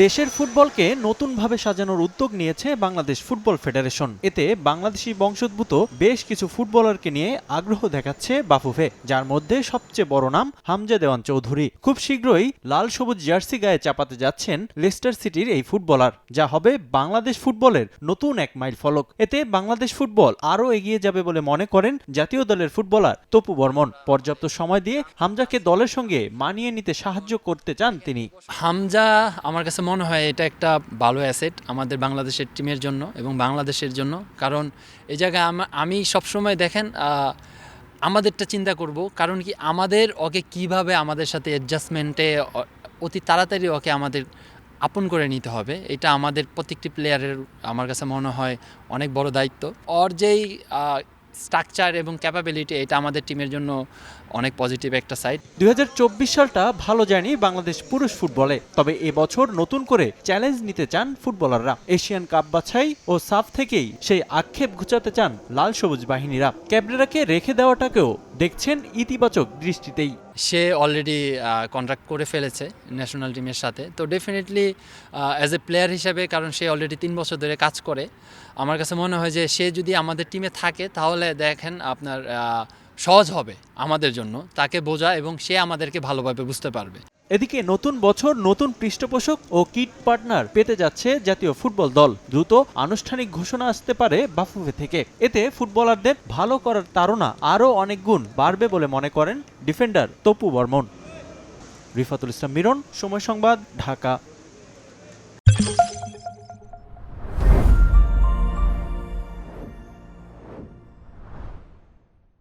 দেশের ফুটবলকে নতুনভাবে সাজানোর উদ্যোগ নিয়েছে বাংলাদেশ ফুটবল ফেডারেশন। এতে বাংলাদেশি বংশোদ্ভূত বেশ কিছু ফুটবলারকে নিয়ে আগ্রহ দেখাচ্ছে বাফুফে, যার মধ্যে সবচেয়ে বড় নাম হামজা দেওয়ান চৌধুরী। খুব শীঘ্রই লাল সবুজ জার্সি গায়ে চাপাতে যাচ্ছেন লেস্টার সিটির এই ফুটবলার, যা হবে বাংলাদেশ ফুটবলের নতুন এক মাইল ফলক। এতে বাংলাদেশ ফুটবল আরও এগিয়ে যাবে বলে মনে করেন জাতীয় দলের ফুটবলার তপু বর্মন। পর্যাপ্ত সময় দিয়ে হামজাকে দলের সঙ্গে মানিয়ে নিতে সাহায্য করতে চান তিনি। হামজা আমার কাছে মনে হয় এটা একটা ভালো অ্যাসেট আমাদের বাংলাদেশের টিমের জন্য এবং বাংলাদেশের জন্য। কারণ এই জায়গায় আমা- আমি সবসময় দেখেন আমাদেরটা চিন্তা করব। কারণ কি আমাদের ওকে কীভাবে আমাদের সাথে অ্যাডজাস্টমেন্টে অতি তাড়াতাড়ি ওকে আমাদের আপন করে নিতে হবে, এটা আমাদের প্রত্যেকটি প্লেয়ারের আমার কাছে মনে হয় অনেক বড় দায়িত্ব। ওর যেই স্ট্রাকচার এবং ক্যাপাবিলিটি এটা আমাদের টিমের জন্য অনেক পজিটিভ একটা সাইড। দুই হাজার চব্বিশ সালটা ভালো যায়নি বাংলাদেশ পুরুষ ফুটবলে, তবে এবছর নতুন করে চ্যালেঞ্জ নিতে চান ফুটবলাররা। এশিয়ান কাপ বাছাই ও সাফ থেকেই সেই আক্ষেপ ঘুচাতে চান লাল সবুজ বাহিনীরা। ক্যাবরেরাকে রেখে দেওয়াটাকেও দেখছেন ইতিবাচক দৃষ্টিতেই। সে অলরেডি কন্ট্রাক্ট করে ফেলেছে ন্যাশনাল টিমের সাথে। তো ডেফিনেটলি অ্যাজ এ প্লেয়ার হিসাবে, কারণ সে অলরেডি তিন বছর ধরে কাজ করে, আমার কাছে মনে হয় যে সে যদি আমাদের টিমে থাকে, তাহলে দেখেন আপনার সহজ হবে আমাদের জন্য, তাকে বোঝা এবং সে আমাদেরকে ভালোভাবে বুঝতে পারবে। এদিকে নতুন বছর, নতুন পৃষ্ঠপোষক ও কিট পার্টনার পেতে যাচ্ছে জাতীয় ফুটবল দল। দ্রুত আনুষ্ঠানিক ঘোষণা আসতে পারে বাফুফে থেকে। এতে ফুটবলারদের ভালো করার তারা আরও অনেক গুণ বাড়বে বলে মনে করেন ডিফেন্ডার তপু বর্মন। রিফাতুল ইসলাম মিরন, সময় সংবাদ, ঢাকা।